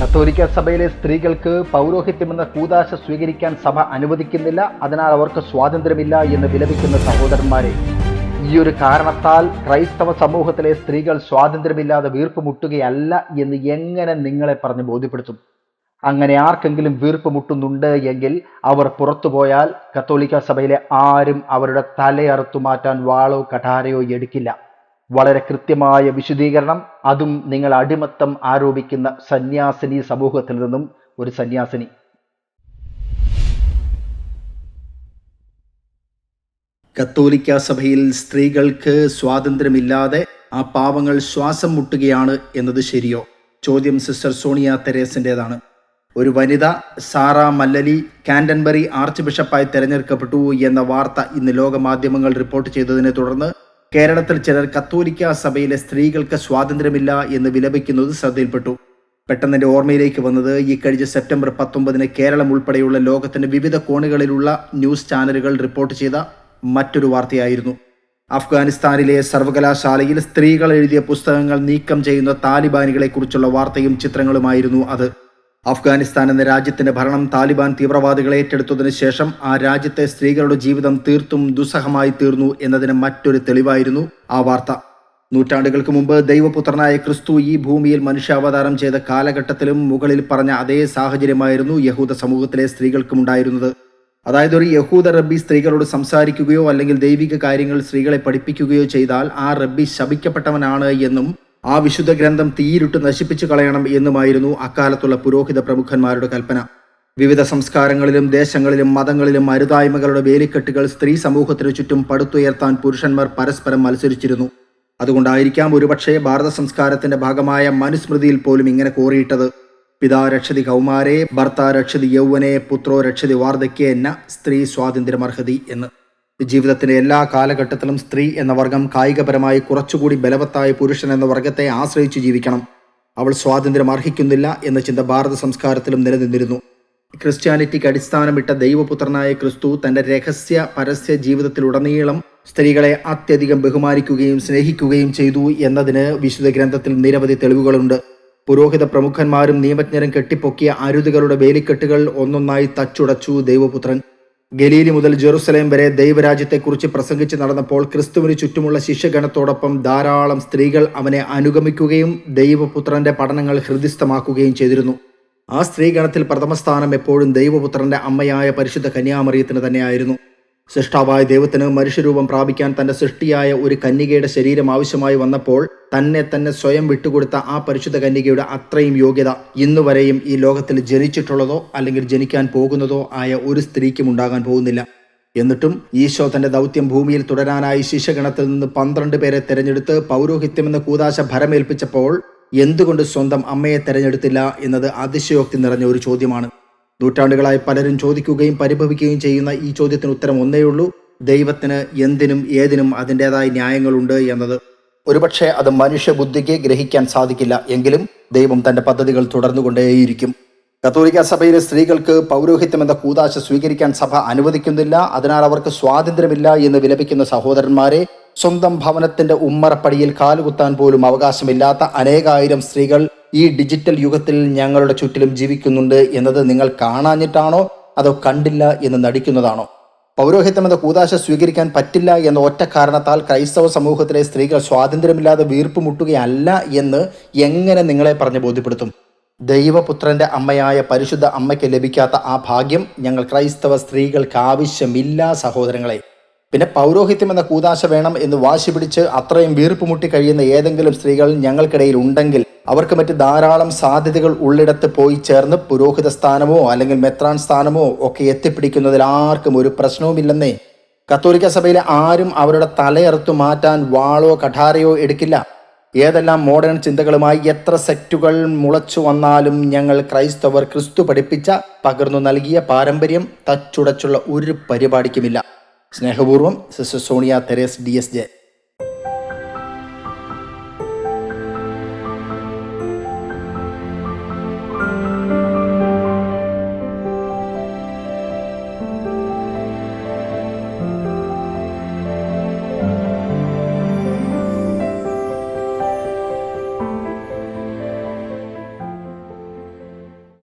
കത്തോലിക്ക സഭയിലെ സ്ത്രീകൾക്ക് പൗരോഹിത്യമെന്ന കൂതാശ സ്വീകരിക്കാൻ സഭ അനുവദിക്കുന്നില്ല. അതിനാൽ അവർക്ക് സ്വാതന്ത്ര്യമില്ല എന്ന് വിലപിക്കുന്ന സഹോദരന്മാരെ ഈ ഒരു കാരണത്താൽ ക്രൈസ്തവ സമൂഹത്തിലെ സ്ത്രീകൾ സ്വാതന്ത്ര്യമില്ലാതെ വീർപ്പ് മുട്ടുകയല്ല എന്ന് എങ്ങനെ നിങ്ങളെ പറഞ്ഞ് ബോധ്യപ്പെടുത്തും? അങ്ങനെ ആർക്കെങ്കിലും വീർപ്പ് മുട്ടുന്നുണ്ട് എങ്കിൽ അവർ പുറത്തുപോയാൽ കത്തോലിക്ക സഭയിലെ ആരും അവരുടെ തലയറുത്തു മാറ്റാൻ വാളോ കഠാരയോ എടുക്കില്ല. വളരെ കൃത്യമായ വിശദീകരണം. അതും നിങ്ങൾ അടിമത്തം ആരോപിക്കുന്ന സന്യാസിനി സമൂഹത്തിൽ നിന്നും ഒരു സന്യാസിനി. കത്തോലിക്ക സഭയിൽ സ്ത്രീകൾക്ക് സ്വാതന്ത്ര്യമില്ലാതെ ആ പാവങ്ങൾ ശ്വാസം മുട്ടുകയാണ് എന്നത് ശരിയോ? ചോദ്യം സിസ്റ്റർ സോണിയ തെരേസിന്റെതാണ് ഒരു വനിത സാറ മല്ലലി കാൻഡൻബറി ആർച്ച് ബിഷപ്പായി തെരഞ്ഞെടുക്കപ്പെട്ടു എന്ന വാർത്ത ഇന്ന് ലോകമാധ്യമങ്ങൾ റിപ്പോർട്ട് ചെയ്തതിനെ തുടർന്ന് കേരളത്തിൽ ചിലർ കത്തോലിക്ക സഭയിലെ സ്ത്രീകൾക്ക് സ്വാതന്ത്ര്യമില്ല എന്ന് വിലപിക്കുന്നത് ശ്രദ്ധയിൽപ്പെട്ടു. പെട്ടെന്ന് ഓർമ്മയിലേക്ക് വന്നത് ഈ കഴിഞ്ഞ സെപ്റ്റംബർ പത്തൊമ്പതിന് കേരളം ഉൾപ്പെടെയുള്ള ലോകത്തിന്റെ വിവിധ കോണുകളിലുള്ള ന്യൂസ് ചാനലുകൾ റിപ്പോർട്ട് ചെയ്ത മറ്റൊരു വാർത്തയായിരുന്നു. അഫ്ഗാനിസ്ഥാനിലെ സർവകലാശാലയിൽ സ്ത്രീകൾ എഴുതിയ പുസ്തകങ്ങൾ നീക്കം ചെയ്യുന്ന താലിബാനികളെക്കുറിച്ചുള്ള വാർത്തയും ചിത്രങ്ങളുമായിരുന്നു അത്. അഫ്ഗാനിസ്ഥാൻ എന്ന രാജ്യത്തിന്റെ ഭരണം താലിബാൻ തീവ്രവാദികൾ ഏറ്റെടുത്തതിനു ശേഷം ആ രാജ്യത്തെ സ്ത്രീകളുടെ ജീവിതം തീർത്തും ദുസ്സഹമായി തീർന്നു എന്നതിന് മറ്റൊരു തെളിവായിരുന്നു ആ വാർത്ത. നൂറ്റാണ്ടുകൾക്ക് മുമ്പ് ദൈവപുത്രനായ ക്രിസ്തു ഈ ഭൂമിയിൽ മനുഷ്യാവതാരം ചെയ്ത കാലഘട്ടത്തിലും മുകളിൽ പറഞ്ഞ അതേ സാഹചര്യമായിരുന്നു യഹൂദ സമൂഹത്തിലെ സ്ത്രീകൾക്കും ഉണ്ടായിരുന്നത്. അതായത് ഒരു യഹൂദ റബ്ബി സ്ത്രീകളോട് സംസാരിക്കുകയോ അല്ലെങ്കിൽ ദൈവിക കാര്യങ്ങൾ സ്ത്രീകളെ പഠിപ്പിക്കുകയോ ചെയ്താൽ ആ റബ്ബി ശപിക്കപ്പെട്ടവനാണ് എന്നും ആ വിശുദ്ധ ഗ്രന്ഥം തീയിരുട്ട് നശിപ്പിച്ചു കളയണം എന്നുമായിരുന്നു അക്കാലത്തുള്ള പുരോഹിത പ്രമുഖന്മാരുടെ കൽപ്പന. വിവിധ സംസ്കാരങ്ങളിലും ദേശങ്ങളിലും മതങ്ങളിലും അരുതായ്മകളുടെ വേലിക്കെട്ടുകൾ സ്ത്രീ സമൂഹത്തിനു ചുറ്റും പടുത്തുയർത്താൻ പുരുഷന്മാർ പരസ്പരം മത്സരിച്ചിരുന്നു. അതുകൊണ്ടായിരിക്കാം ഒരുപക്ഷെ ഭാരത സംസ്കാരത്തിന്റെ ഭാഗമായ മനുസ്മൃതിയിൽ പോലും ഇങ്ങനെ കോറിയിട്ടത്. പിതാ രക്ഷതി കൗമാരെ ഭർത്താ രക്ഷതി യൗവനെ പുത്രോ രക്ഷതി വാർദ്ധക്യ എന്ന സ്ത്രീ സ്വാതന്ത്ര്യമർഹതി എന്ന്. ജീവിതത്തിന്റെ എല്ലാ കാലഘട്ടത്തിലും സ്ത്രീ എന്ന വർഗം കായികപരമായി കുറച്ചുകൂടി ബലവത്തായ പുരുഷൻ എന്ന വർഗത്തെ ആശ്രയിച്ചു ജീവിക്കണം. അവൾ സ്വാതന്ത്ര്യം അർഹിക്കുന്നില്ല എന്ന ചിന്ത ഭാരത സംസ്കാരത്തിലും നിലനിന്നിരുന്നു. ക്രിസ്ത്യാനിറ്റിക്ക് അടിസ്ഥാനമിട്ട ദൈവപുത്രനായ ക്രിസ്തു തന്റെ രഹസ്യ പരസ്യ ജീവിതത്തിലുടനീളം സ്ത്രീകളെ അത്യധികം ബഹുമാനിക്കുകയും സ്നേഹിക്കുകയും ചെയ്തു എന്നതിന് വിശുദ്ധ ഗ്രന്ഥത്തിൽ നിരവധി തെളിവുകളുണ്ട്. പുരോഹിത പ്രമുഖന്മാരും നിയമജ്ഞരും കെട്ടിപ്പൊക്കിയ അരുതുകളുടെ വേലിക്കെട്ടുകൾ ഒന്നൊന്നായി തച്ചുടച്ചു ദൈവപുത്രൻ. ഗലീലി മുതൽ ജെറുസലേം വരെ ദൈവരാജ്യത്തെക്കുറിച്ച് പ്രസംഗിച്ച് നടന്നപ്പോൾ ക്രിസ്തുവിന് ചുറ്റുമുള്ള ശിഷ്യഗണത്തോടൊപ്പം ധാരാളം സ്ത്രീകൾ അവനെ അനുഗമിക്കുകയും ദൈവപുത്രന്റെ പഠനങ്ങൾ ഹൃദിസ്ഥമാക്കുകയും ചെയ്തിരുന്നു. ആ സ്ത്രീഗണത്തിൽ പ്രഥമസ്ഥാനം എപ്പോഴും ദൈവപുത്രന്റെ അമ്മയായ പരിശുദ്ധ കന്യാമറിയത്തിന് തന്നെയായിരുന്നു. സൃഷ്ടാവായ ദൈവത്തിന് മനുഷ്യരൂപം പ്രാപിക്കാൻ തന്റെ സൃഷ്ടിയായ ഒരു കന്യകയുടെ ശരീരം ആവശ്യമായി വന്നപ്പോൾ തന്നെ തന്നെ സ്വയം വിട്ടുകൊടുത്ത ആ പരിശുദ്ധ കന്യകയുടെ അത്രയും യോഗ്യത ഇന്നുവരെയും ഈ ലോകത്തിൽ ജനിച്ചിട്ടുള്ളതോ അല്ലെങ്കിൽ ജനിക്കാൻ പോകുന്നതോ ആയ ഒരു സ്ത്രീക്കും ഉണ്ടാകാൻ പോകുന്നില്ല. എന്നിട്ടും ഈശോ തന്റെ ദൗത്യം ഭൂമിയിൽ തുടരാനായി ശിശഗണത്തിൽ നിന്ന് പന്ത്രണ്ട് പേരെ തെരഞ്ഞെടുത്ത് പൗരോഹിത്യമെന്ന കൂതാശ ഭരമേൽപ്പിച്ചപ്പോൾ എന്തുകൊണ്ട് സ്വന്തം അമ്മയെ തെരഞ്ഞെടുത്തില്ല എന്നത് അതിശയോക്തി നിറഞ്ഞ ഒരു ചോദ്യമാണ്. നൂറ്റാണ്ടുകളായി പലരും ചോദിക്കുകയും പരിഭവിക്കുകയും ചെയ്യുന്ന ഈ ചോദ്യത്തിന് ഉത്തരം ഒന്നേയുള്ളൂ ദൈവത്തിന് എന്തിനും ഏതിനും അതിന്റെതായ ന്യായങ്ങളുണ്ട് എന്നത്. ഒരുപക്ഷെ അത് മനുഷ്യബുദ്ധിക്ക് ഗ്രഹിക്കാൻ സാധിക്കില്ല എങ്കിലും ദൈവം തന്റെ പദ്ധതികൾ തുടർന്നുകൊണ്ടേയിരിക്കും. കത്തോലിക്ക സഭയിലെ സ്ത്രീകൾക്ക് പൗരോഹിത്യം എന്ന കൂതാശ സ്വീകരിക്കാൻ സഭ അനുവദിക്കുന്നില്ല. അതിനാൽ അവർക്ക് സ്വാതന്ത്ര്യമില്ല എന്ന് വിലപിക്കുന്ന സഹോദരന്മാരെ സ്വന്തം ഭവനത്തിന്റെ ഉമ്മറപ്പടിയിൽ കാലുകുത്താൻ പോലും അവകാശമില്ലാത്ത അനേകായിരം സ്ത്രീകൾ ഈ ഡിജിറ്റൽ യുഗത്തിൽ ഞങ്ങളുടെ ചുറ്റിലും ജീവിക്കുന്നുണ്ട് എന്നത് നിങ്ങൾ കാണാഞ്ഞിട്ടാണോ? അതോ കണ്ടില്ല എന്ന് നടിക്കുന്നതാണോ? പൗരോഹിത്യം എന്ന കൂതാശ സ്വീകരിക്കാൻ പറ്റില്ല എന്ന ഒറ്റ കാരണത്താൽ ക്രൈസ്തവ സമൂഹത്തിലെ സ്ത്രീകൾ സ്വാതന്ത്ര്യമില്ലാതെ വീർപ്പ് മുട്ടുകയല്ല എന്ന് എങ്ങനെ നിങ്ങളെ പറഞ്ഞ് ബോധ്യപ്പെടുത്തും? ദൈവപുത്രന്റെ അമ്മയായ പരിശുദ്ധ അമ്മയ്ക്ക് ലഭിക്കാത്ത ആ ഭാഗ്യം ഞങ്ങൾ ക്രൈസ്തവ സ്ത്രീകൾക്ക് ആവശ്യമില്ല സഹോദരങ്ങളെ. പിന്നെ പൗരോഹിത്യം എന്ന കൂതാശ വേണം എന്ന് വാശി പിടിച്ച് അത്രയും വീർപ്പുമുട്ടി കഴിയുന്ന ഏതെങ്കിലും സ്ത്രീകൾ ഞങ്ങൾക്കിടയിൽ ഉണ്ടെങ്കിൽ അവർക്ക് മറ്റ് ധാരാളം സാധ്യതകൾ ഉള്ളിടത്ത് പോയി ചേർന്ന് പുരോഹിത സ്ഥാനമോ അല്ലെങ്കിൽ മെത്രാൻ സ്ഥാനമോ ഒക്കെ എത്തിപ്പിടിക്കുന്നതിൽ ആർക്കും ഒരു പ്രശ്നവുമില്ലെന്നേ. കത്തോലിക്ക സഭയിലെ ആരും അവരുടെ തലയറുത്തു മാറ്റാൻ വാളോ കഠാരയോ എടുക്കില്ല. ഏതെല്ലാം മോഡേൺ ചിന്തകളുമായി എത്ര സെറ്റുകൾ മുളച്ചു വന്നാലും ഞങ്ങൾ ക്രൈസ്തവർ ക്രിസ്തു പഠിപ്പിച്ച പകർന്നു നൽകിയ പാരമ്പര്യം തച്ചുടച്ചുള്ള ഒരു പരിപാടിക്കുമില്ല. സ്നേഹപൂർവം sister Sonia Theres D S J.